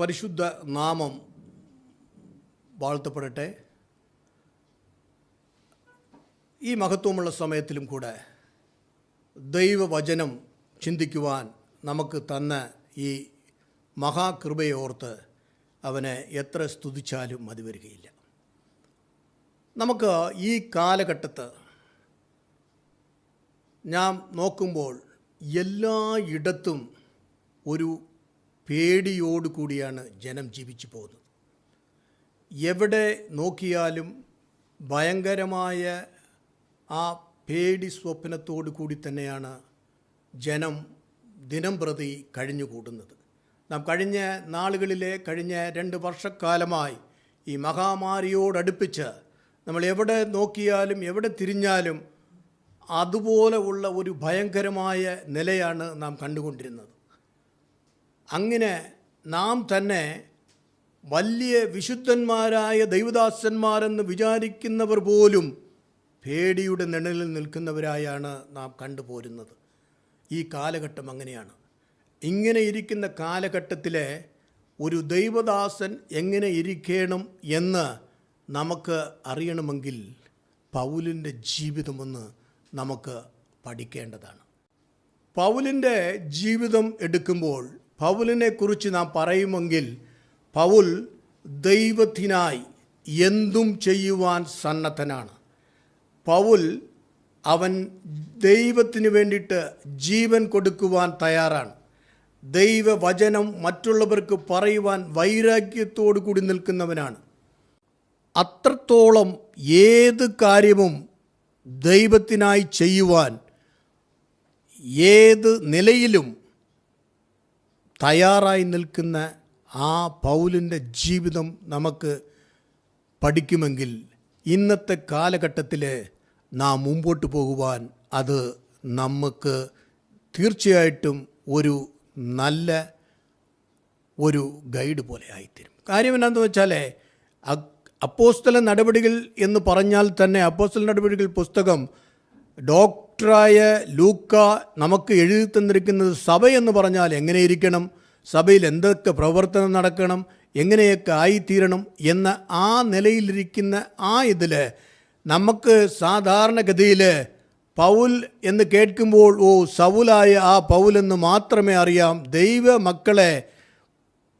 പരിശുദ്ധ നാമം വാഴ്ത്തപ്പെടട്ടെ. ഈ മഹത്വമുള്ള സമയത്തിലും കൂടെ ദൈവവചനം ചിന്തിക്കുവാൻ നമുക്ക് തന്ന ഈ മഹാകൃപയോർത്ത് അവനെ എത്ര സ്തുതിച്ചാലും മതി വരികയില്ല. നമുക്ക് ഈ കാലഘട്ടത്ത് ഞാൻ നോക്കുമ്പോൾ എല്ലായിടത്തും ഒരു പേടിയോട് കൂടിയാണ് ജനം ജീവിച്ചു പോകുന്നത്. എവിടെ നോക്കിയാലും ഭയങ്കരമായ ആ പേടി സ്വപ്നത്തോടു കൂടി തന്നെയാണ് ജനം ദിനം പ്രതി കഴിഞ്ഞുകൂടുന്നത്. നാം കഴിഞ്ഞ നാളുകളിലെ കഴിഞ്ഞ രണ്ട് വർഷക്കാലമായി ഈ മഹാമാരിയോടടുപ്പിച്ച് നമ്മൾ എവിടെ നോക്കിയാലും എവിടെ തിരിഞ്ഞാലും അതുപോലെ ഉള്ള ഒരു ഭയങ്കരമായ നിലയാണ് നാം കണ്ടുകൊണ്ടിരുന്നത്. അങ്ങനെ നാം തന്നെ വലിയ വിശുദ്ധന്മാരായ ദൈവദാസന്മാരെന്ന് വിചാരിക്കുന്നവർ പോലും പേടിയുടെ നിഴലിൽ നിൽക്കുന്നവരായാണ് നാം കണ്ടുപോരുന്നത്. ഈ കാലഘട്ടം അങ്ങനെയാണ്. ഇങ്ങനെ ഇരിക്കുന്ന കാലഘട്ടത്തിലെ ഒരു ദൈവദാസൻ എങ്ങനെ ഇരിക്കണം എന്ന് നമുക്ക് അറിയണമെങ്കിൽ പൗലിന്റെ ജീവിതമൊന്ന് നമുക്ക് പഠിക്കേണ്ടതാണ്. പൗലിന്റെ ജീവിതം എടുക്കുമ്പോൾ പൗലിനെ കുറിച്ച് നാം പറയുമെങ്കിൽ പൗൽ ദൈവത്തിനായി എന്തും ചെയ്യുവാൻ സന്നദ്ധനാണ്. പൗൽ അവൻ ദൈവത്തിന് വേണ്ടിയിട്ട് ജീവൻ കൊടുക്കുവാൻ തയ്യാറാണ്. ദൈവവചനം മറ്റുള്ളവർക്ക് പറയുവാൻ വൈരാഗ്യത്തോടു കൂടി നിൽക്കുന്നവനാണ്. അത്രത്തോളം ഏത് കാര്യവും ദൈവത്തിനായി ചെയ്യുവാൻ ഏത് നിലയിലും തയ്യാറായി നിൽക്കുന്ന ആ പൗലിന്റെ ജീവിതം നമുക്ക് പഠിക്കുമെങ്കിൽ ഇന്നത്തെ കാലഘട്ടത്തിൽ നാം മുമ്പോട്ട് പോകുവാൻ അത് നമുക്ക് തീർച്ചയായിട്ടും ഒരു നല്ല ഒരു ഗൈഡ് പോലെ ആയിത്തീരും. കാര്യം എന്താണെന്ന് വെച്ചാൽ അപ്പോസ്തല നടപടികൾ എന്ന് പറഞ്ഞാൽ തന്നെ അപ്പോസ്തല നടപടികൾ പുസ്തകം ഡോക്ടറായ ലൂക്ക നമുക്ക് എഴുതി തന്നിരിക്കുന്നത് സഭ എന്ന് പറഞ്ഞാൽ എങ്ങനെ ഇരിക്കണം സഭയിൽ എന്തൊക്കെ പ്രവർത്തനം നടക്കണം? എങ്ങനെയൊക്കെ ആയിത്തീരണം? എന്ന ആ നിലയിലിരിക്കുന്ന ആ ഇതിൽ നമുക്ക് സാധാരണഗതിയിൽ പൗൽ എന്ന് കേൾക്കുമ്പോൾ ഓ സൗലായ ആ പൗലെന്ന് മാത്രമേ അറിയാം. ദൈവ മക്കളെ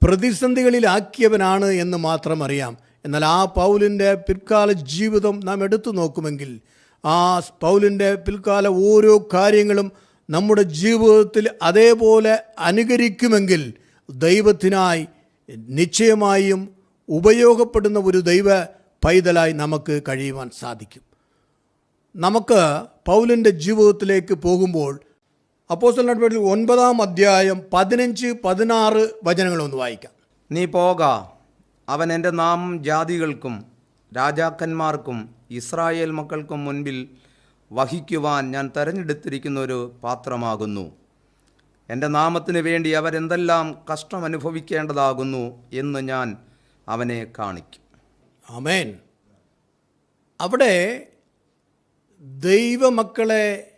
പ്രതിസന്ധികളിലാക്കിയവനാണ് എന്ന് മാത്രം അറിയാം. എന്നാൽ ആ പൗലിന്റെ പിൽക്കാല ജീവിതം നാം എടുത്തു നോക്കുമെങ്കിൽ ആ പൗലിന്റെ പിൽക്കാല ഓരോ കാര്യങ്ങളും നമ്മുടെ ജീവിതത്തിൽ അതേപോലെ അനുകരിക്കുമെങ്കിൽ ദൈവത്തിനായി നിശ്ചയമായും ഉപയോഗപ്പെടുന്ന ഒരു ദൈവ പൈതലായി നമുക്ക് കഴിയുവാൻ സാധിക്കും. നമുക്ക് പൗലിന്റെ ജീവിതത്തിലേക്ക് പോകുമ്പോൾ അപ്പോസ്റ്റൽ നടപടിയിൽ ഒൻപതാം അധ്യായം പതിനഞ്ച് പതിനാറ് വചനങ്ങളൊന്ന് വായിക്കാം. നീ പോക. അവൻ എന്റെ നാമം ജാതികൾക്കും രാജാക്കന്മാർക്കും ഇസ്രായേൽ മക്കൾക്ക് മുൻപിൽ വഹിക്കുവാൻ ഞാൻ തെരഞ്ഞെടുത്തിരിക്കുന്ന ഒരു പാത്രമാകുന്നു. എന്റെ നാമത്തിന് വേണ്ടി അവരെന്തെല്ലാം കഷ്ടം അനുഭവിക്കേണ്ടതാകുന്നു എന്ന് ഞാൻ അവനെ കാണിക്കും. അമേൻ അവിടെ ദൈവമക്കളെ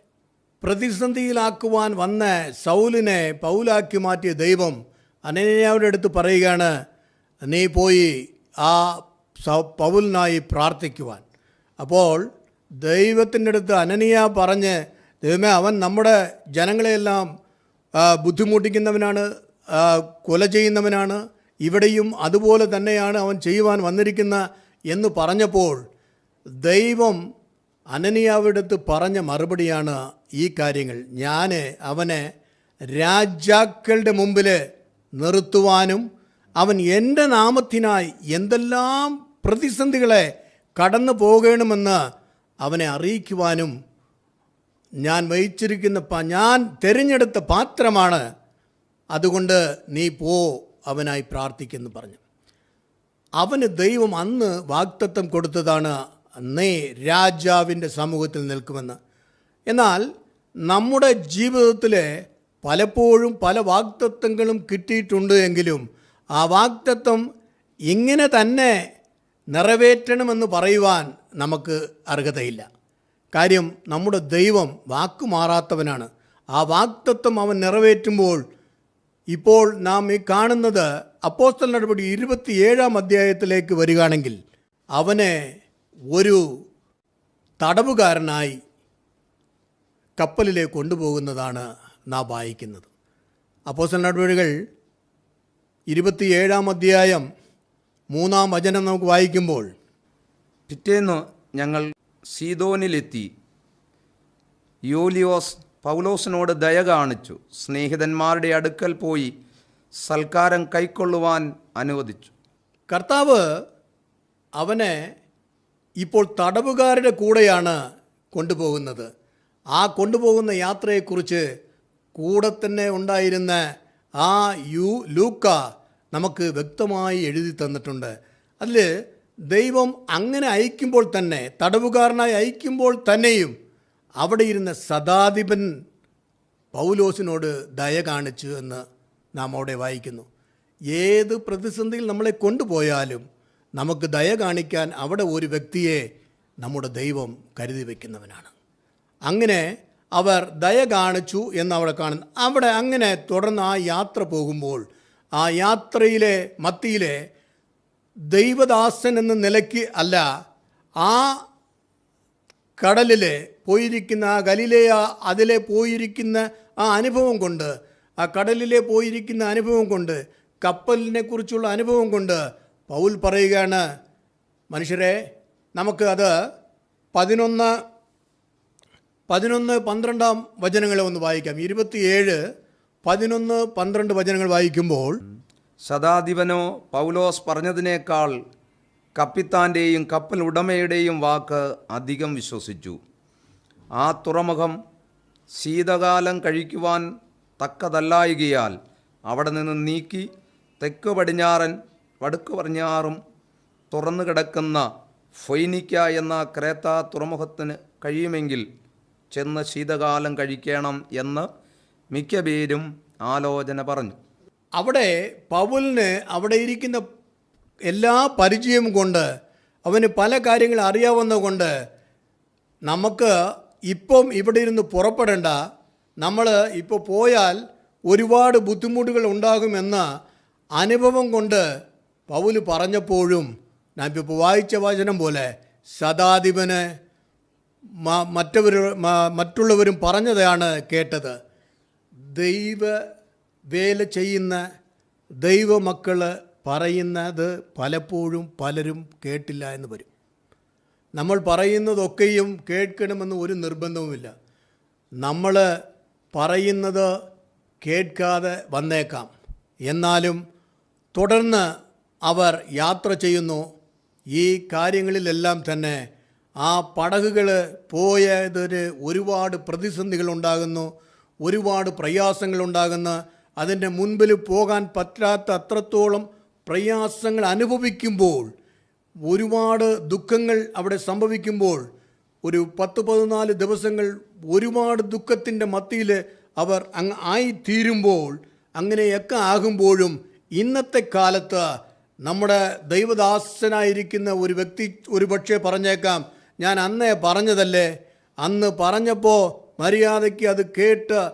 പ്രതിസന്ധിയിലാക്കുവാൻ വന്ന സൗലിനെ പൗലാക്കി മാറ്റിയ ദൈവം അനന്യാവിടെ അടുത്ത് പറയുകയാണ് നീ പോയി ആ പൗലിനായി പ്രാർത്ഥിക്കുവാൻ. അപ്പോൾ ദൈവത്തിന്റെ അടുത്ത് അനനിയ പറഞ്ഞ് ദൈവമേ അവൻ നമ്മുടെ ജനങ്ങളെയെല്ലാം ബുദ്ധിമുട്ടിക്കുന്നവനാണ് കൊല ചെയ്യുന്നവനാണ് ഇവിടെയും അതുപോലെ തന്നെയാണ് അവൻ ചെയ്യുവാൻ വന്നിരിക്കുന്ന എന്ന് പറഞ്ഞപ്പോൾ ദൈവം അനനിയാവിടത്ത് പറഞ്ഞ മറുപടിയാണ് ഈ കാര്യങ്ങൾ. ഞാൻ അവനെ രാജാക്കളുടെ മുമ്പിൽ നിർത്തുവാനും അവൻ എന്റെ നാമത്തിനായി എന്തെല്ലാം പ്രതിസന്ധികളെ കടന്നു പോകണമെന്ന് അവനെ അറിയിക്കുവാനും ഞാൻ വഹിച്ചിരിക്കുന്ന പ- ഞാൻ തിരഞ്ഞെടുത്ത പാത്രമാണ്. അതുകൊണ്ട് നീ പോ അവനായി പ്രാർത്ഥിക്കുന്നു പറഞ്ഞു. അവന് ദൈവം അന്ന് വാക്തത്വം കൊടുത്തതാണ് നീ രാജാവിന്റെ സമൂഹത്തിൽ നിൽക്കുമെന്ന്. എന്നാൽ നമ്മുടെ ജീവിതത്തിലെ പലപ്പോഴും പല വാക്തത്വങ്ങളും കിട്ടിയിട്ടുണ്ട് എങ്കിലും ആ വാക്തത്വം ഇങ്ങനെ തന്നെ നിറവേറ്റണമെന്ന് പറയുവാൻ നമുക്ക് അർഹതയില്ല. കാര്യം നമ്മുടെ ദൈവം വാക്ക് മാറാത്തവനാണ്. ആ വാക്തത്വം അവൻ നിറവേറ്റുമ്പോൾ ഇപ്പോൾ നാം ഈ കാണുന്നത് അപ്പോസ്റ്റൽ നടപടി ഇരുപത്തിയേഴാം അധ്യായത്തിലേക്ക് വരികയാണെങ്കിൽ അവനെ ഒരു തടവുകാരനായി കപ്പലിലേക്ക് കൊണ്ടുപോകുന്നതാണ് നാം വായിക്കുന്നത്. അപ്പോസ്റ്റൽ നടപടികൾ ഇരുപത്തിയേഴാം അധ്യായം മൂന്നാം വചനം നമുക്ക് വായിക്കുമ്പോൾ പിറ്റേന്ന് ഞങ്ങൾ സീതോനിലെത്തി യോലിയോസ് പൗലോസിനോട് ദയ കാണിച്ചു. സ്നേഹിതന്മാരുടെ അടുക്കൽ പോയി സൽക്കാരം കൈക്കൊള്ളുവാൻ അനുവദിച്ചു. കർത്താവ് അവനെ ഇപ്പോൾ തടവുകാരുടെ കൂടെയാണ് കൊണ്ടുപോകുന്നത്. ആ കൊണ്ടുപോകുന്ന യാത്രയെക്കുറിച്ച് കൂടെ തന്നെ ഉണ്ടായിരുന്ന ആ യു ലൂക്ക നമുക്ക് വ്യക്തമായി എഴുതി തന്നിട്ടുണ്ട്. അതിൽ ദൈവം അങ്ങനെ അയക്കുമ്പോൾ തന്നെ തടവുകാരനായി അയക്കുമ്പോൾ തന്നെയും അവിടെ ഇരുന്ന സദാധിപൻ പൗലോസിനോട് ദയ കാണിച്ചു എന്ന് നാം അവിടെ വായിക്കുന്നു. ഏത് പ്രതിസന്ധിയിൽ നമ്മളെ കൊണ്ടുപോയാലും നമുക്ക് ദയ കാണിക്കാൻ അവിടെ ഒരു വ്യക്തിയെ നമ്മുടെ ദൈവം കരുതി വയ്ക്കുന്നവനാണ് അങ്ങനെ അവർ ദയ കാണിച്ചു എന്ന് അവിടെ കാണുന്നു. അവിടെ അങ്ങനെ തുടർന്ന് ആ യാത്ര പോകുമ്പോൾ ആ യാത്രയിലെ മത്തിയിലെ ദൈവദാസൻ എന്ന നിലയ്ക്ക് അല്ല ആ കടലിലെ പോയിരിക്കുന്ന ആ ഗലിലേയ അതിലെ പോയിരിക്കുന്ന ആ അനുഭവം കൊണ്ട് ആ കടലിലെ പോയിരിക്കുന്ന അനുഭവം കൊണ്ട് കപ്പലിനെ കുറിച്ചുള്ള അനുഭവം കൊണ്ട് പൗൽ പറയുകയാണ് മനുഷ്യരെ നമുക്ക് അത് പതിനൊന്ന് പതിനൊന്ന് പന്ത്രണ്ടാം വചനങ്ങളെ ഒന്ന് വായിക്കാം. ഇരുപത്തിയേഴ് പതിനൊന്ന് പന്ത്രണ്ട് വചനങ്ങൾ വായിക്കുമ്പോൾ ശതാധിപനോ പൗലോസ് പറഞ്ഞതിനേക്കാൾ കപ്പിത്താന്റെയും കപ്പൽ ഉടമയുടെയും വാക്ക് അധികം വിശ്വസിച്ചു. ആ തുറമുഖം ശീതകാലം കഴിക്കുവാൻ തക്കതല്ലായികയാൽ അവിടെ നിന്ന് നീക്കി തെക്ക് പടിഞ്ഞാറൻ വടക്ക് പടിഞ്ഞാറും തുറന്നു കിടക്കുന്ന ഫൊയ്നിക്ക എന്ന ക്രേത്ത തുറമുഖത്തിന് കഴിയുമെങ്കിൽ ചെന്ന് ശീതകാലം കഴിക്കണം എന്ന് മിക്ക പേരും ആലോചന പറഞ്ഞു. അവിടെ പൗലിന് അവിടെ ഇരിക്കുന്ന എല്ലാ പരിചയം കൊണ്ട് അവന് പല കാര്യങ്ങൾ അറിയാവുന്നതുകൊണ്ട് നമുക്ക് ഇപ്പം ഇവിടെ ഇരുന്ന് പുറപ്പെടേണ്ട നമ്മൾ ഇപ്പോൾ പോയാൽ ഒരുപാട് ബുദ്ധിമുട്ടുകൾ ഉണ്ടാകുമെന്ന അനുഭവം കൊണ്ട് പൗൽ പറഞ്ഞപ്പോഴും ഞാൻ ഇപ്പോൾ വായിച്ച വചനം പോലെ ശതാധിപന് മ- മറ്റവർ മറ്റുള്ളവരും പറഞ്ഞതാണ് കേട്ടത്. ദൈവ വേല ചെയ്യുന്ന ദൈവമക്കൾ പറയുന്നത് പലപ്പോഴും പലരും കേട്ടില്ല എന്ന് വരും. നമ്മൾ പറയുന്നതൊക്കെയും കേൾക്കണമെന്ന് ഒരു നിർബന്ധവുമില്ല. നമ്മൾ പറയുന്നത് കേൾക്കാതെ വന്നേക്കാം. എന്നാലും തുടർന്ന് അവർ യാത്ര ചെയ്യുന്നു. ഈ കാര്യങ്ങളിലെല്ലാം തന്നെ ആ പടകുകൾ പോയതൊരു ഒരുപാട് പ്രതിസന്ധികൾ ഉണ്ടാകുന്നു ഒരുപാട് പ്രയാസങ്ങളുണ്ടാകുന്ന അതിന്റെ മുൻപിൽ പോകാൻ പറ്റാത്ത അത്രത്തോളം പ്രയാസങ്ങൾ അനുഭവിക്കുമ്പോൾ ഒരുപാട് ദുഃഖങ്ങൾ അവിടെ സംഭവിക്കുമ്പോൾ ഒരു പത്ത് പതിനാല് ദിവസങ്ങൾ ഒരുപാട് ദുഃഖത്തിന്റെ മത്തിയിൽ അവർ അങ്ങ് ആയിത്തീരുമ്പോൾ അങ്ങനെയൊക്കെ ആകുമ്പോഴും ഇന്നത്തെ കാലത്ത് നമ്മുടെ ദൈവദാസനായിരിക്കുന്ന ഒരു വ്യക്തി ഒരു പക്ഷേ പറഞ്ഞേക്കാം ഞാൻ അന്നേ പറഞ്ഞതല്ലേ? അന്ന് പറഞ്ഞപ്പോൾ മര്യാദയ്ക്ക് അത് കേട്ട്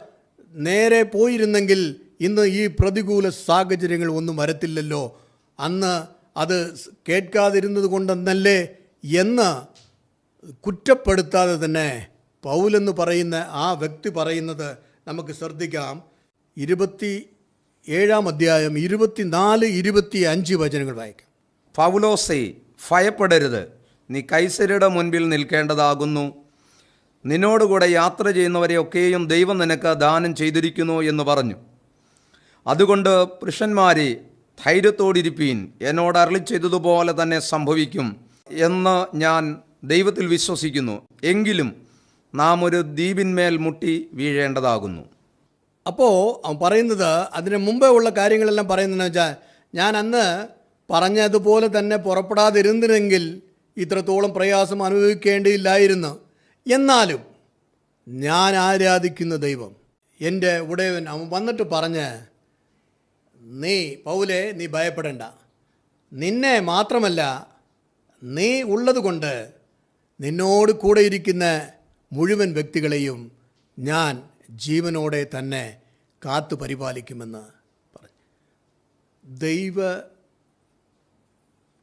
നേരെ പോയിരുന്നെങ്കിൽ ഇന്ന് ഈ പ്രതികൂല സാഹചര്യങ്ങൾ ഒന്നും വരത്തില്ലല്ലോ. അന്ന് അത് കേൾക്കാതിരുന്നത് കൊണ്ടെന്നല്ലേ എന്ന് കുറ്റപ്പെടുത്താതെ തന്നെ പൗലെന്ന് പറയുന്ന ആ വ്യക്തി പറയുന്നത് നമുക്ക് ശ്രദ്ധിക്കാം. ഇരുപത്തി ഏഴാം അധ്യായം ഇരുപത്തിനാല് ഇരുപത്തി അഞ്ച് വചനങ്ങൾ വായിക്കാം. പൗലോസേ ഭയപ്പെടരുത്. നീ കൈസരുടെ മുൻപിൽ നിൽക്കേണ്ടതാകുന്നു. നിന്നോടുകൂടെ യാത്ര ചെയ്യുന്നവരെയൊക്കെയും ദൈവം നിനക്ക് ദാനം ചെയ്തിരിക്കുന്നു എന്ന് പറഞ്ഞു. അതുകൊണ്ട് പുരുഷന്മാരെ ധൈര്യത്തോടിരിപ്പീൻ. എന്നോട് അരളി ചെയ്തതുപോലെ തന്നെ സംഭവിക്കും എന്ന് ഞാൻ ദൈവത്തിൽ വിശ്വസിക്കുന്നു. എങ്കിലും നാം ഒരു ദ്വീപിന്മേൽ മുട്ടി വീഴേണ്ടതാകുന്നു. അപ്പോൾ പറയുന്നത് അതിന് മുമ്പേ ഉള്ള കാര്യങ്ങളെല്ലാം പറയുന്നതെന്ന് വെച്ചാൽ ഞാൻ അന്ന് പറഞ്ഞതുപോലെ തന്നെ പുറപ്പെടാതിരുന്നിരുന്നെങ്കിൽ ഇത്രത്തോളം പ്രയാസം അനുഭവിക്കേണ്ടിയില്ലായിരുന്നു. എന്നാലും ഞാൻ ആരാധിക്കുന്ന ദൈവം എന്റെ ഉടയവൻ അവൻ വന്നിട്ട് പറഞ്ഞ് നീ പൗലെ നീ ഭയപ്പെടേണ്ട. നിന്നെ മാത്രമല്ല നീ ഉള്ളതുകൊണ്ട് നിന്നോട് കൂടെ ഇരിക്കുന്ന മുഴുവൻ വ്യക്തികളെയും ഞാൻ ജീവനോടെ തന്നെ കാത്തു പരിപാലിക്കുമെന്ന് പറഞ്ഞു. ദൈവ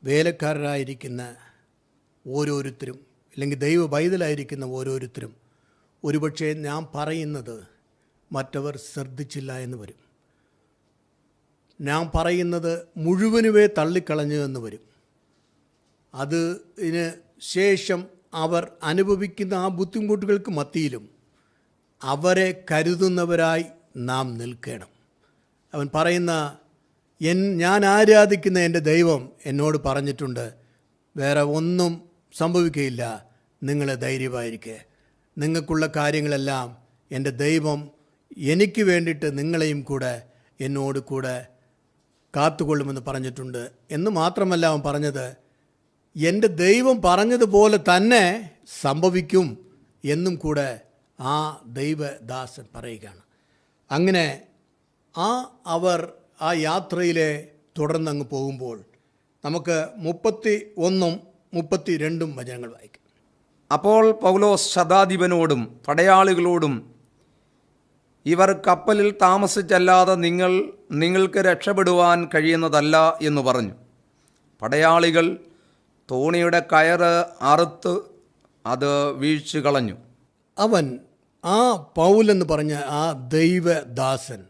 വേലക്കാരായിരിക്കുന്ന ഓരോരുത്തരും അല്ലെങ്കിൽ ദൈവ പൈതലായിരിക്കുന്ന ഓരോരുത്തരും ഒരുപക്ഷെ ഞാൻ പറയുന്നത് മറ്റവർ ശ്രദ്ധിച്ചില്ല എന്ന് വരും. ഞാൻ പറയുന്നത് മുഴുവനുമേ തള്ളിക്കളഞ്ഞു എന്ന് വരും. അതിന് ശേഷം അവർ അനുഭവിക്കുന്ന ആ ബുദ്ധിമുട്ടുകൾക്ക് മത്തിയിലും അവരെ കരുതുന്നവരായി നാം നിൽക്കണം. അവൻ പറയുന്ന എൻ ഞാൻ ആരാധിക്കുന്ന എന്റെ ദൈവം എന്നോട് പറഞ്ഞിട്ടുണ്ട് വേറെ ഒന്നും സംഭവിക്കുകയില്ല. നിങ്ങൾ ധൈര്യമായിരിക്കെ. നിങ്ങൾക്കുള്ള കാര്യങ്ങളെല്ലാം എന്റെ ദൈവം എനിക്ക് വേണ്ടിയിട്ട് നിങ്ങളെയും കൂടെ എന്നോട് കൂടെ കാത്തുകൊള്ളുമെന്ന് പറഞ്ഞിട്ടുണ്ട്. എന്ന് മാത്രമല്ല അവൻ പറഞ്ഞത് എന്റെ ദൈവം പറഞ്ഞതുപോലെ തന്നെ സംഭവിക്കും എന്നും കൂടെ ആ ദൈവദാസൻ പറയുകയാണ്. അങ്ങനെ ആ അവർ ആ യാത്രയിലെ തുടർന്നങ്ങ് പോകുമ്പോൾ നമുക്ക് മുപ്പത്തി ഒന്നും മുപ്പത്തി രണ്ടും വചനങ്ങൾ വായിക്കാം. അപ്പോൾ പൗലോസ് ശതാധിപനോടും പടയാളികളോടും ഇവർ കപ്പലിൽ താമസിച്ചല്ലാതെ നിങ്ങൾ നിങ്ങൾക്ക് രക്ഷപ്പെടുവാൻ കഴിയുന്നതല്ല എന്ന് പറഞ്ഞു. പടയാളികൾ തോണിയുടെ കയറ് അറുത്ത് അത് വീഴ്ച കളഞ്ഞു. അവൻ ആ പൗലെന്ന് പറഞ്ഞ ആ ദൈവദാസൻ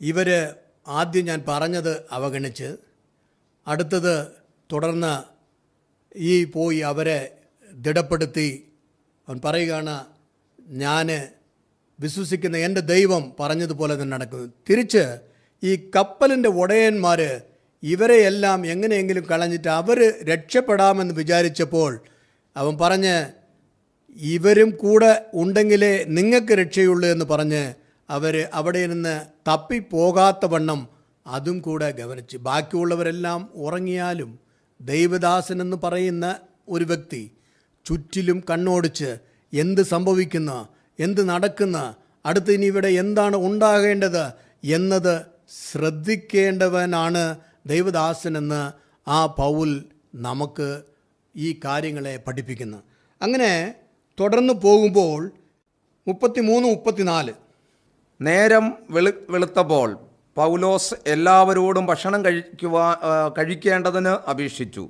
ഇവർ ആദ്യം ഞാൻ പറഞ്ഞത് അവഗണിച്ച് അടുത്തത് തുടർന്ന് ഈ പോയി അവരെ ദൃഢപ്പെടുത്തി. അവൻ പറയുകയാണ് ഞാൻ വിശ്വസിക്കുന്ന എന്റെ ദൈവം പറഞ്ഞതുപോലെ തന്നെ നടക്കുന്നു. തിരിച്ച് ഈ കപ്പലിന്റെ ഉടയന്മാർ ഇവരെയെല്ലാം എങ്ങനെയെങ്കിലും കളഞ്ഞിട്ട് അവർ രക്ഷപ്പെടാമെന്ന് വിചാരിച്ചപ്പോൾ അവൻ പറഞ്ഞ് ഇവരും കൂടെ ഉണ്ടെങ്കിലേ നിങ്ങൾക്ക് രക്ഷയുള്ളൂ എന്ന് പറഞ്ഞ് അവർ അവിടെ നിന്ന് തപ്പിപ്പോകാത്ത വണ്ണം അതും കൂടെ ഗവനിച്ച് ബാക്കിയുള്ളവരെല്ലാം ഉറങ്ങിയാലും ദൈവദാസൻ എന്ന് പറയുന്ന ഒരു വ്യക്തി ചുറ്റിലും കണ്ണോടിച്ച് എന്ത് സംഭവിക്കുന്ന എന്ത് നടക്കുന്ന അടുത്ത് ഇനി ഇവിടെ എന്താണ് ഉണ്ടാകേണ്ടത് എന്നത് ശ്രദ്ധിക്കേണ്ടവനാണ് ദൈവദാസനെന്ന് ആ പൗൽ നമുക്ക് ഈ കാര്യങ്ങളെ പഠിപ്പിക്കുന്നു. അങ്ങനെ തുടർന്ന് പോകുമ്പോൾ മുപ്പത്തി മൂന്ന് മുപ്പത്തിനാല്. നേരം വെളു വെളുത്തപ്പോൾ പൗലോസ് എല്ലാവരോടും ഭക്ഷണം കഴിക്കുവാ കഴിക്കേണ്ടതിന് അപേക്ഷിച്ചു.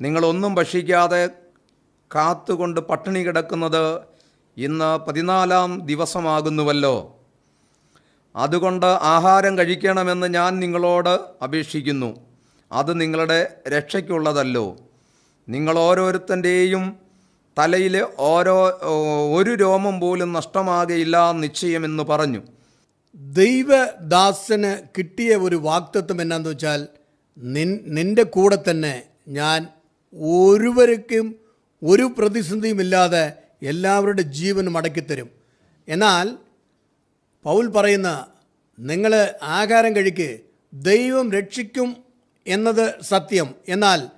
നിങ്ങളൊന്നും ഭക്ഷിക്കാതെ കാത്തുകൊണ്ട് പട്ടിണി കിടക്കുന്നത് ഇന്ന് പതിനാലാം ദിവസമാകുന്നുവല്ലോ. അതുകൊണ്ട് ആഹാരം കഴിക്കണമെന്ന് ഞാൻ നിങ്ങളോട് അപേക്ഷിക്കുന്നു. അത് നിങ്ങളുടെ രക്ഷയ്ക്കുള്ളതല്ലോ. നിങ്ങൾ ഓരോരുത്തന്റെയും തലയിലെ ഓരോ ഒരു രോമം പോലും നഷ്ടമാകയില്ല നിശ്ചയമെന്ന് പറഞ്ഞു. ദൈവദാസന് കിട്ടിയ ഒരു വാക്തത്വം എന്നാന്ന് വെച്ചാൽ നിൻ നിന്റെ കൂടെ തന്നെ ഞാൻ ഒരുവരയ്ക്കും ഒരു പ്രതിസന്ധിയുമില്ലാതെ എല്ലാവരുടെ ജീവനും അടക്കിത്തരും. എന്നാൽ പൗൽ പറയുന്ന നിങ്ങൾ ആഹാരം കഴിക്ക് ദൈവം രക്ഷിക്കും എന്നത് സത്യം. എന്നാൽ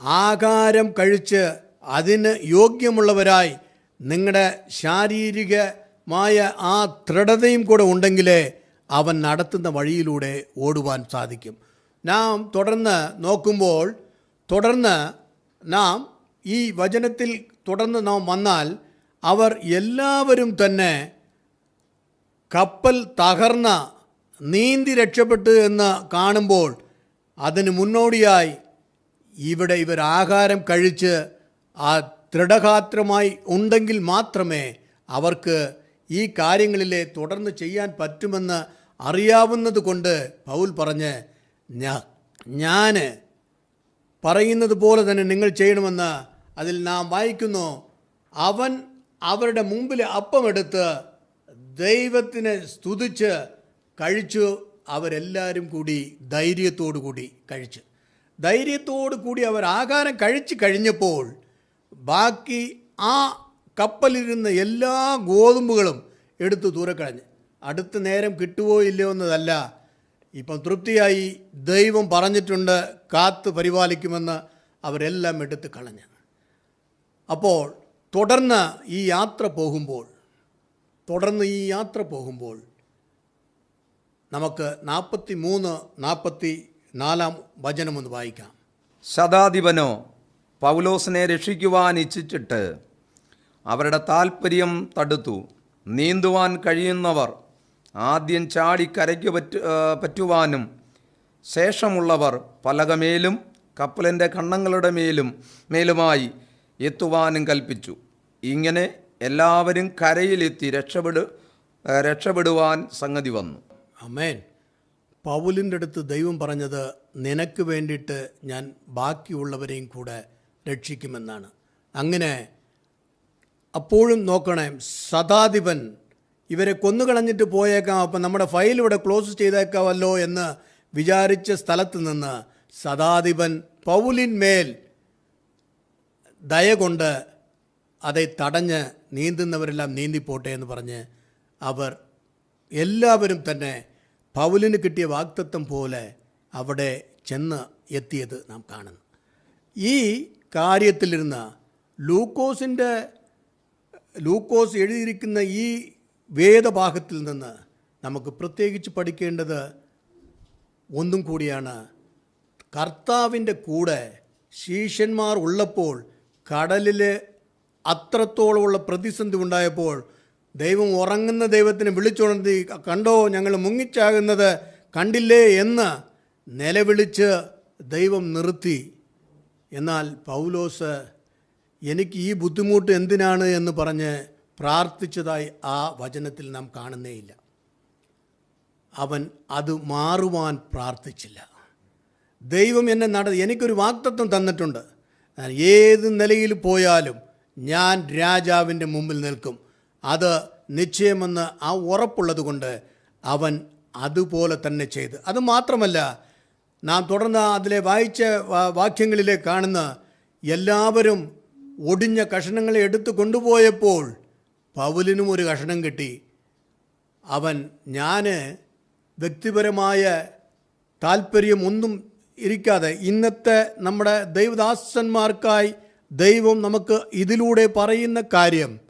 ആഹാരം കഴിച്ച് അതിന് യോഗ്യമുള്ളവരായി നിങ്ങളുടെ ശാരീരികമായ ആ ദൃഢതയും കൂടെ ഉണ്ടെങ്കിലേ അവൻ നടത്തുന്ന വഴിയിലൂടെ ഓടുവാൻ സാധിക്കും. നാം തുടർന്ന് നോക്കുമ്പോൾ തുടർന്ന് നാം ഈ വചനത്തിൽ തുടർന്ന് നാം വന്നാൽ അവർ എല്ലാവരും തന്നെ കപ്പൽ തകർന്ന നീന്തി രക്ഷപ്പെട്ടു എന്ന് കാണുമ്പോൾ അതിന് മുന്നോടിയായി ഇവിടെ ഇവർ ആഹാരം കഴിച്ച് ആ ദൃഢഗാത്രമായി ഉണ്ടെങ്കിൽ മാത്രമേ അവർക്ക് ഈ കാര്യങ്ങളിലെ തുടർന്ന് ചെയ്യാൻ പറ്റുമെന്ന് അറിയാവുന്നത് കൊണ്ട് പൗൽ പറഞ്ഞ് ഞാൻ പറയുന്നത് പോലെ തന്നെ നിങ്ങൾ ചെയ്യണമെന്ന് അതിൽ നാം വായിക്കുന്നു. അവൻ അവരുടെ മുമ്പിൽ അപ്പമെടുത്ത് ദൈവത്തിനെ സ്തുതിച്ച് കഴിച്ചു. അവരെല്ലാവരും കൂടി ധൈര്യത്തോടു കൂടി കഴിച്ചു. ധൈര്യത്തോടു കൂടി അവർ ആഹാരം കഴിച്ച് കഴിഞ്ഞപ്പോൾ ബാക്കി ആ കപ്പലിരുന്ന എല്ലാ ഗോതമ്പുകളും എടുത്തു ദൂരെ അടുത്ത നേരം കിട്ടുമോ ഇല്ലയോ എന്നതല്ല. ഇപ്പം തൃപ്തിയായി ദൈവം പറഞ്ഞിട്ടുണ്ട് കാത്ത് പരിപാലിക്കുമെന്ന് അവരെല്ലാം എടുത്ത് കളഞ്ഞ്. അപ്പോൾ തുടർന്ന് ഈ യാത്ര പോകുമ്പോൾ തുടർന്ന് ഈ യാത്ര പോകുമ്പോൾ നമുക്ക് നാൽപ്പത്തി മൂന്ന് നാൽപ്പത്തി നാലാം വചനമൊന്ന് വായിക്കാം. ശതാധിപനോ പൗലോസിനെ രക്ഷിക്കുവാൻ ഇച്ഛിച്ചിട്ട് അവരുടെ താൽപ്പര്യം തടുത്തു. നീന്തുവാൻ കഴിയുന്നവർ ആദ്യം ചാടി കരയ്ക്ക് പറ്റു പറ്റുവാനും ശേഷമുള്ളവർ പലകമേലും കപ്പലിന്റെ കണ്ണങ്ങളുടെ മേലും മേലുമായി എത്തുവാനും കൽപ്പിച്ചു. ഇങ്ങനെ എല്ലാവരും കരയിലെത്തി രക്ഷപ്പെടു രക്ഷപ്പെടുവാൻ സംഗതി വന്നു. അമേൻ പൗലിന്റെ അടുത്ത് ദൈവം പറഞ്ഞത് നിനക്ക് വേണ്ടിയിട്ട് ഞാൻ ബാക്കിയുള്ളവരെയും കൂടെ രക്ഷിക്കുമെന്നാണ്. അങ്ങനെ അപ്പോഴും നോക്കണേ സദാധിപൻ ഇവരെ കൊന്നുകളഞ്ഞിട്ട് പോയേക്കാം. അപ്പം നമ്മുടെ ഫയൽ ഇവിടെ ക്ലോസ് ചെയ്തേക്കാമല്ലോ എന്ന് വിചാരിച്ച സ്ഥലത്ത് നിന്ന് സദാധിപൻ പൗലിന്മേൽ ദയ കൊണ്ട് அதை തടഞ്ഞ് നീന്തുന്നവരെല്ലാം നീന്തിപ്പോട്ടെ എന്ന് പറഞ്ഞ് അവർ എല്ലാവരും തന്നെ പൗലിന് കിട്ടിയ വാക്തത്വം പോലെ അവിടെ ചെന്ന് എത്തിയത് നാം കാണുന്നു. ഈ കാര്യത്തിലിരുന്ന് ലൂക്കോസിന്റെ ലൂക്കോസ് എഴുതിയിരിക്കുന്ന ഈ വേദഭാഗത്തിൽ നിന്ന് നമുക്ക് പ്രത്യേകിച്ച് പഠിക്കേണ്ടത് ഒന്നും കൂടിയാണ്. കർത്താവിന്റെ കൂടെ ശീഷ്യന്മാർ ഉള്ളപ്പോൾ കടലിൽ അത്രത്തോളമുള്ള പ്രതിസന്ധി ഉണ്ടായപ്പോൾ ദൈവം ഉറങ്ങുന്ന ദൈവത്തിനെ വിളിച്ചുണർത്തി കണ്ടോ ഞങ്ങൾ മുങ്ങിച്ചാകുന്നത് കണ്ടില്ലേ? എന്ന് നിലവിളിച്ച് ദൈവം നിർത്തി. എന്നാൽ പൗലോസ് എനിക്ക് ഈ ബുദ്ധിമുട്ട് എന്തിനാണ്? എന്ന് പറഞ്ഞ് പ്രാർത്ഥിച്ചതായി ആ വചനത്തിൽ നാം കാണുന്നേയില്ല. അവൻ അത് മാറുവാൻ പ്രാർത്ഥിച്ചില്ല. ദൈവം എന്നെ നട എനിക്കൊരു വാക്തത്വം തന്നിട്ടുണ്ട്. ഏത് നിലയിൽ പോയാലും ഞാൻ രാജാവിന്റെ മുമ്പിൽ നിൽക്കും. അത് നിശ്ചയമെന്ന് ആ ഉറപ്പുള്ളത് കൊണ്ട് അവൻ അതുപോലെ തന്നെ ചെയ്ത്. അത് മാത്രമല്ല നാം തുടർന്ന് അതിലെ വായിച്ച വാക്യങ്ങളിലെ കാണുന്ന എല്ലാവരും ഒടിഞ്ഞ കഷണങ്ങളെ എടുത്തു കൊണ്ടുപോയപ്പോൾ പൗലിനും ഒരു കഷണം കിട്ടി. അവൻ ഞാൻ വ്യക്തിപരമായ താല്പര്യമൊന്നും ഇരിക്കാതെ ഇന്നത്തെ നമ്മുടെ ദൈവദാസന്മാർക്കായി ദൈവം നമുക്ക് ഇതിലൂടെ പറയുന്ന കാര്യം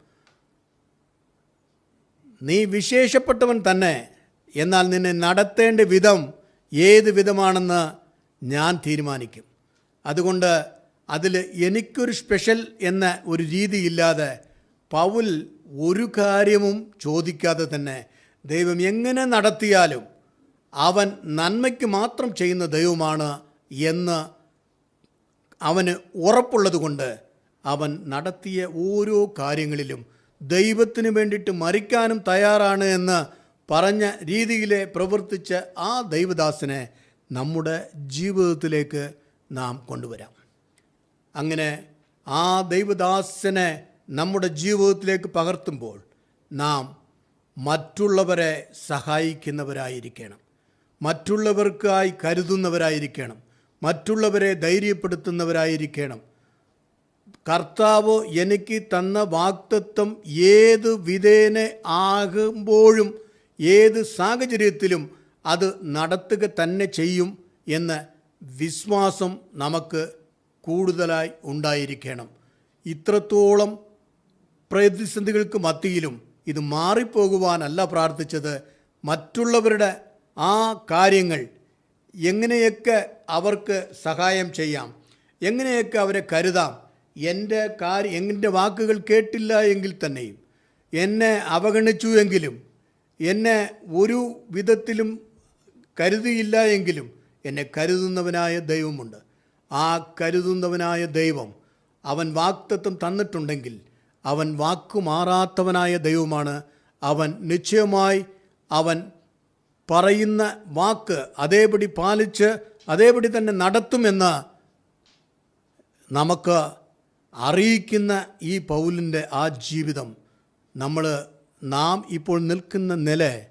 നീ വിശേഷപ്പെട്ടവൻ തന്നെ എന്നാൽ നിന്നെ നടത്തേണ്ട വിധം ഏത് വിധമാണെന്ന് ഞാൻ തീരുമാനിക്കും. അതുകൊണ്ട് അതിൽ എനിക്കൊരു സ്പെഷ്യൽ എന്ന ഒരു രീതിയില്ലാതെ പൗൽ ഒരു കാര്യവും ചോദിക്കാതെ തന്നെ ദൈവം എങ്ങനെ നടത്തിയാലും അവൻ നന്മയ്ക്ക് മാത്രം ചെയ്യുന്ന ദൈവമാണ് എന്ന് അവന് ഉറപ്പുള്ളതുകൊണ്ട് അവൻ നടത്തിയ ഓരോ കാര്യങ്ങളിലും ദൈവത്തിന് വേണ്ടിയിട്ട് മരിക്കാനും തയ്യാറാണ് എന്ന് പറഞ്ഞ രീതിയിലെ പ്രവർത്തിച്ച ആ ദൈവദാസനെ നമ്മുടെ ജീവിതത്തിലേക്ക് നാം കൊണ്ടുവരാം. അങ്ങനെ ആ ദൈവദാസനെ നമ്മുടെ ജീവിതത്തിലേക്ക് പകർത്തുമ്പോൾ നാം മറ്റുള്ളവരെ സഹായിക്കുന്നവരായിരിക്കണം. മറ്റുള്ളവർക്കായി കരുതുന്നവരായിരിക്കണം. മറ്റുള്ളവരെ ധൈര്യപ്പെടുത്തുന്നവരായിരിക്കണം. കർത്താവ് എനിക്ക് തന്ന വാക്തത്വം ഏത് വിധേന ആകുമ്പോഴും ഏത് സാഹചര്യത്തിലും അത് നടത്തുക തന്നെ ചെയ്യും എന്ന വിശ്വാസം നമുക്ക് കൂടുതലായി ഉണ്ടായിരിക്കണം. ഇത്രത്തോളം പ്രതിസന്ധികൾക്ക് മത്തിയിലും ഇത് മാറിപ്പോകുവാനല്ല പ്രാർത്ഥിച്ചത്. മറ്റുള്ളവരുടെ ആ കാര്യങ്ങൾ എങ്ങനെയൊക്കെ അവർക്ക് സഹായം ചെയ്യാം എങ്ങനെയൊക്കെ അവരെ കരുതാം എന്റെ കാര്യം എന്റെ വാക്കുകൾ കേട്ടില്ല എങ്കിൽ തന്നെയും എന്നെ അവഗണിച്ചു എങ്കിലും എന്നെ ഒരു വിധത്തിലും കരുതിയില്ല എങ്കിലും എന്നെ കരുതുന്നവനായ ദൈവമുണ്ട്. ആ കരുതുന്നവനായ ദൈവം അവൻ വാക്തത്വം തന്നിട്ടുണ്ടെങ്കിൽ അവൻ വാക്കുമാറാത്തവനായ ദൈവമാണ്. അവൻ നിശ്ചയമായി അവൻ പറയുന്ന വാക്ക് അതേപടി പാലിച്ച് അതേപടി തന്നെ നടത്തുമെന്ന് നമുക്ക് അറിയിക്കുന്ന ഈ പൗലിന്റെ ആ ജീവിതം. നമ്മൾ നാം ഇപ്പോൾ നിൽക്കുന്ന നില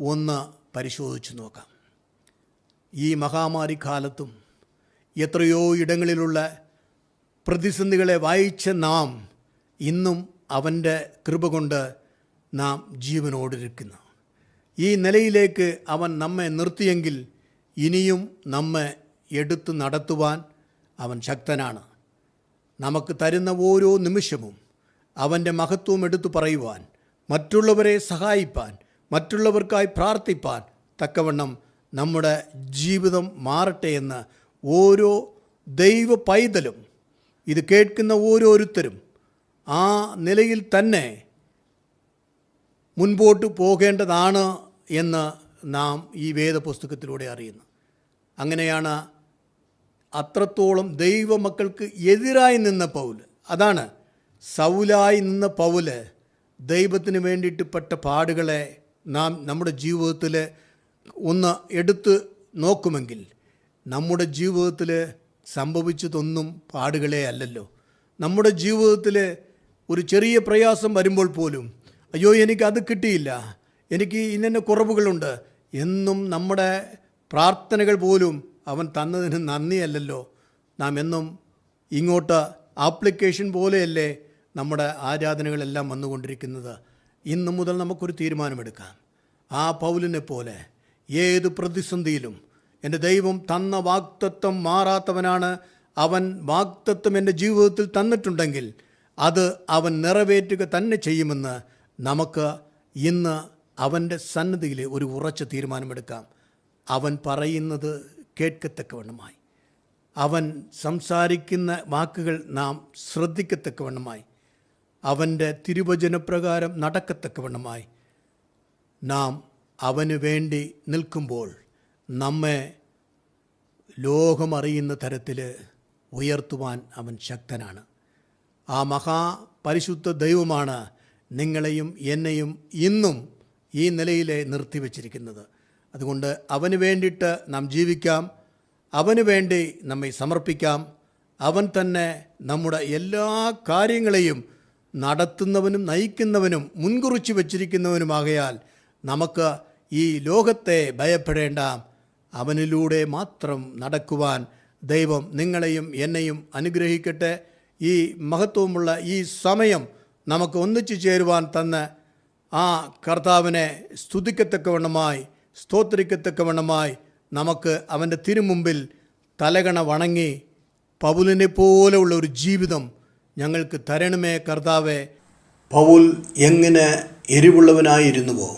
ഒന്ന് പരിശോധിച്ചു നോക്കാം. ഈ മഹാമാരി കാലത്തും എത്രയോ ഇടങ്ങളിലുള്ള പ്രതിസന്ധികളെ വായിച്ച നാം ഇന്നും അവന്റെ കൃപ കൊണ്ട് നാം ജീവനോടിരിക്കുന്നു. ഈ നിലയിലേക്ക് അവൻ നമ്മെ നിർത്തിയെങ്കിൽ ഇനിയും നമ്മെ എടുത്തു നടത്തുവാൻ അവൻ ശക്തനാണ്. നമുക്ക് തരുന്ന ഓരോ നിമിഷവും അവന്റെ മഹത്വം എടുത്തു പറയുവാൻ മറ്റുള്ളവരെ സഹായിപ്പാൻ മറ്റുള്ളവർക്കായി പ്രാർത്ഥിപ്പാൻ തക്കവണ്ണം നമ്മുടെ ജീവിതം മാറട്ടെ എന്ന് ഓരോ ദൈവ പൈതലും ഇത് കേൾക്കുന്ന ഓരോരുത്തരും ആ നിലയിൽ തന്നെ മുൻപോട്ട് പോകേണ്ടതാണ് എന്ന് നാം ഈ വേദപുസ്തകത്തിലൂടെ അറിയുന്നു. അങ്ങനെയാണ് അത്രത്തോളം ദൈവമക്കൾക്ക് എതിരായി നിന്ന പൗൽ. അതാണ് സൗലായി നിന്ന പൗൽ ദൈവത്തിന് വേണ്ടിയിട്ട് പെട്ട പാടുകളെ നാം നമ്മുടെ ജീവിതത്തിൽ ഒന്ന് എടുത്ത് നോക്കുമെങ്കിൽ നമ്മുടെ ജീവിതത്തിൽ സംഭവിച്ചതൊന്നും പാടുകളെ അല്ലല്ലോ. നമ്മുടെ ജീവിതത്തിൽ ഒരു ചെറിയ പ്രയാസം വരുമ്പോൾ പോലും അയ്യോ എനിക്ക് അത് കിട്ടിയില്ല. എനിക്ക് ഇന്ന കുറവുകളുണ്ട്. എന്നും നമ്മുടെ പ്രാർത്ഥനകൾ പോലും അവൻ തന്നതിന് നന്ദിയല്ലല്ലോ. നാം എന്നും ഇങ്ങോട്ട് ആപ്ലിക്കേഷൻ പോലെയല്ലേ നമ്മുടെ ആരാധനകളെല്ലാം വന്നുകൊണ്ടിരിക്കുന്നത്. ഇന്നു മുതൽ നമുക്കൊരു തീരുമാനമെടുക്കാം. ആ പൗലിനെ പോലെ ഏത് പ്രതിസന്ധിയിലും എന്റെ ദൈവം തന്ന വാക്തത്വം മാറാത്തവനാണ് അവൻ വാക്തത്വം എന്റെ ജീവിതത്തിൽ തന്നിട്ടുണ്ടെങ്കിൽ അത് അവൻ നിറവേറ്റുക തന്നെ ചെയ്യുമെന്ന് നമുക്ക് ഇന്ന് അവന്റെ സന്നദ്ധിയിൽ ഒരു ഉറച്ച തീരുമാനമെടുക്കാം. അവൻ പറയുന്നത് കേൾക്കത്തക്കവണ്ണമായി. അവൻ സംസാരിക്കുന്ന വാക്കുകൾ നാം ശ്രദ്ധിക്കത്തക്കവണ്ണമായി. അവന്റെ തിരുവചനപ്രകാരം നടക്കത്തക്കവണ്ണമായി. നാം അവന് വേണ്ടി നിൽക്കുമ്പോൾ നമ്മെ ലോകമറിയുന്ന തരത്തിൽ ഉയർത്തുവാൻ അവൻ ശക്തനാണ്. ആ മഹാ പരിശുദ്ധ ദൈവമാണ് നിങ്ങളെയും എന്നെയും ഇന്നും ഈ നിലയിലെ നിർത്തിവെച്ചിരിക്കുന്നത് അതുകൊണ്ട് അവന് വേണ്ടിയിട്ട് നാം ജീവിക്കാം. അവന് വേണ്ടി നമ്മെ സമർപ്പിക്കാം. അവൻ തന്നെ നമ്മുടെ എല്ലാ കാര്യങ്ങളെയും നടത്തുന്നവനും നയിക്കുന്നവനും മുൻകുറിച്ച് വച്ചിരിക്കുന്നവനുമാകയാൽ നമുക്ക് ഈ ലോകത്തെ ഭയപ്പെടേണ്ട. അവനിലൂടെ മാത്രം നടക്കുവാൻ ദൈവം നിങ്ങളെയും എന്നെയും അനുഗ്രഹിക്കട്ടെ. ഈ മഹത്വമുള്ള ഈ സമയം നമുക്ക് ഒന്നിച്ചു ചേരുവാൻ തന്ന ആ കർത്താവിനെ സ്തുതിക്കത്തക്കവണ്ണമായി സ്തോത്രിക്കത്തക്കവണ്ണമായി നമുക്ക് അവന്റെ തിരുമുമ്പിൽ തലകണ വണങ്ങി പൗലിനെ പോലെയുള്ള ഒരു ജീവിതം ഞങ്ങൾക്ക് തരണമേ കർത്താവെ. പൗൽ എങ്ങനെ എരിവുള്ളവനായിരുന്നുവോ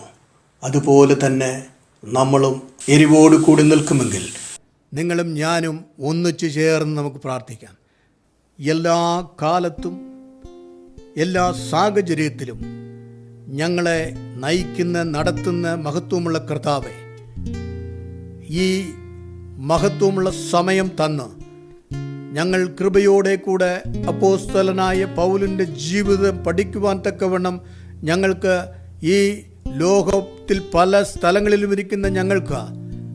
അതുപോലെ തന്നെ നമ്മളും എരിവോട് കൂടി നിൽക്കുമെങ്കിൽ. നിങ്ങളും ഞാനും ഒന്നിച്ചു ചേർന്ന് നമുക്ക് പ്രാർത്ഥിക്കാം. എല്ലാ കാലത്തും എല്ലാ സാഹചര്യത്തിലും ഞങ്ങളെ നയിക്കുന്ന നടത്തുന്ന മഹത്വമുള്ള കർത്താവെ ഈ മഹത്വമുള്ള സമയം തന്ന് ഞങ്ങൾ കൃപയോടെ കൂടെ അപ്പോസ്തലനായ പൗലിന്റെ ജീവിതം പഠിക്കുവാൻ തക്കവണ്ണം ഞങ്ങൾക്ക് ഈ ലോകത്തിൽ പല സ്ഥലങ്ങളിലും ഇരിക്കുന്ന ഞങ്ങൾക്ക്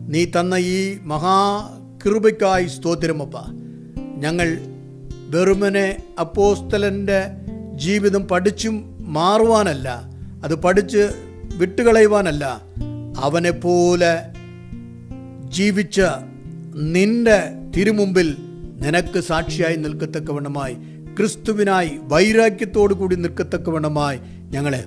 നീ തന്ന ഈ മഹാകൃപയ്ക്കായി സ്തോത്രമപ്പ ഞങ്ങൾ വെറുമനെ അപ്പോസ്തലന്റെ ജീവിതം പഠിച്ചും മാറുവാനല്ല അത് പഠിച്ച് വിട്ടുകളയുവാനല്ല. അവനെപ്പോലെ ജീവിച്ച നിന്റെ തിരുമുമ്പിൽ നിനക്ക് സാക്ഷിയായി നിൽക്കത്തക്കവണ്ണമായി ക്രിസ്തുവിനായി വൈരാഗ്യത്തോടു കൂടി നിൽക്കത്തക്കവണ്ണമായി ഞങ്ങളെ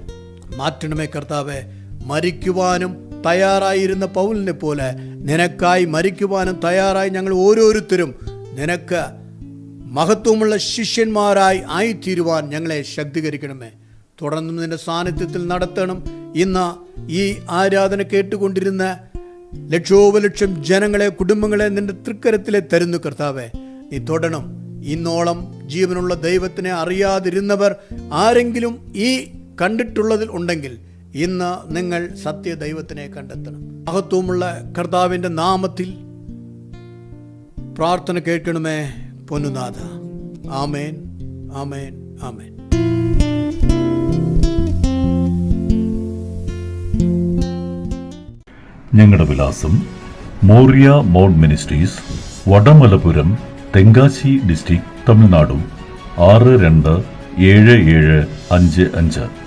മാറ്റണമേ കർത്താവെ. മരിക്കുവാനും തയ്യാറായിരുന്ന പൗലിനെ പോലെ നിനക്കായി മരിക്കുവാനും തയ്യാറായി ഞങ്ങൾ ഓരോരുത്തരും നിനക്ക് മഹത്വമുള്ള ശിഷ്യന്മാരായി ആയിത്തീരുവാൻ ഞങ്ങളെ ശക്തീകരിക്കണമേ. തുടർന്നും നിന്റെ സാന്നിധ്യത്തിൽ നടത്തണം. ഇന്ന് ഈ ആരാധന കേട്ടുകൊണ്ടിരുന്ന ലക്ഷോപലക്ഷം ജനങ്ങളെ കുടുംബങ്ങളെ നിന്റെ തൃക്കരത്തിലെ തരുന്നു കർത്താവെ. നീ തൊടണം. ഇന്നോളം ജീവനുള്ള ദൈവത്തിനെ അറിയാതിരുന്നവർ ആരെങ്കിലും ഈ കണ്ടിട്ടുള്ളതിൽ ഉണ്ടെങ്കിൽ ഇന്ന് നിങ്ങൾ സത്യ ദൈവത്തിനെ കണ്ടെത്തണം. മഹത്വമുള്ള കർത്താവിന്റെ നാമത്തിൽ പ്രാർത്ഥന കേൾക്കണമേ. പൊന്നുനാഥ. ആമേൻ ആമേൻ ആമേൻ. ഞങ്ങളുടെ വിലാസം Moriah Mount Ministries Vadamalapuram Tenkasi district തമിഴ്നാടും ആറ് രണ്ട് ഏഴ് ഏഴ് അഞ്ച് അഞ്ച്.